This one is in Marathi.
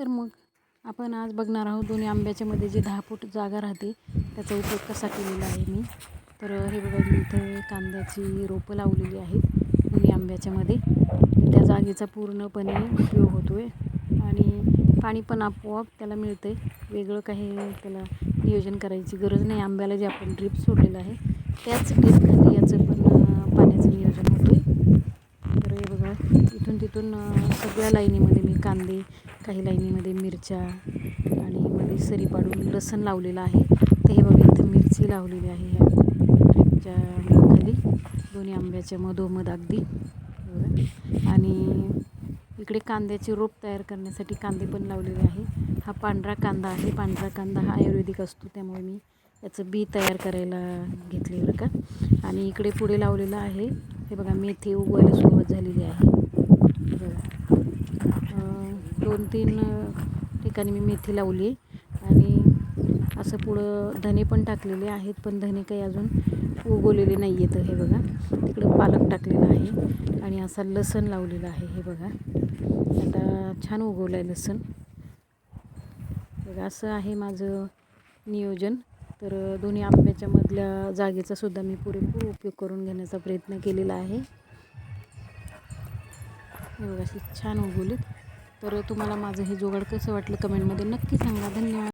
तर मग आपण आज बघणार आहोत दोन्ही आंब्याच्या मध्ये जे दहा फूट जागा राहते त्याचा उपयोग कसा केलेला आहे मी. तर हे बघा मी इथं कांद्याची रोपं लावलेली आहेत दोन्ही आंब्याच्यामध्ये त्या जागेचा पूर्णपणे उपयोग होतो आहे आणि पाणी पण आपोआप त्याला मिळतं आहे वेगळं काही त्याला नियोजन करायची गरज नाही. आंब्याला जे आपण ड्रीप सोडलेलं आहे त्याच ड्रीपखाली याचं पण अं, पाण्याचं नियोजन होतं आहे तर हे बघा इथून तिथून सगळ्या लाईनीमध्ये मी कांदे काही लाईनीमध्ये मिरच्या आणि मध्ये सरी पाडून लसण लावलेलं आहे. तर हे बघा इथं मिरची लावलेली आहे ह्या ड्रिपच्या खाली. दोन्ही आंब्याच्या मधोमध अगदी. बघा. आणि इकडे कांद्याची रोप तयार करण्यासाठी कांदे पण लावलेले आहे. हा पांढरा कांदा आहे. पांढरा कांदा हा आयुर्वेदिक असतो त्यामुळे मी याचं बी तयार करायला घेतले बरं का. आणि इकडे पुढे लावलेलं आहे हे बघा मेथी उगवायला सुरुवात झालेली आहे. बघा. दोन तीन ठिकाणी मी मेथी लावली आहे आणि असं पुढं धने पण टाकलेले आहेत पण धने काही अजून उगवलेले नाही आहेत हे बघा. तिकडं पालक टाकलेला आहे आणि असा लसण लावलेला आहे हे बघा. आता छान उगवलं आहे लसण. बघा असं आहे माझं नियोजन. तर दोन्ही आंब्याच्या मधल्या जागेचा सुद्धा मी पुरेपूर उपयोग करून घेण्याचा प्रयत्न केलेला आहे. हे बघा अशी छान उगवलीत. तर तुम्हाला माझं हे जोगाड कसं वाटलं कमेंटमध्ये नक्की सांगा. धन्यवाद.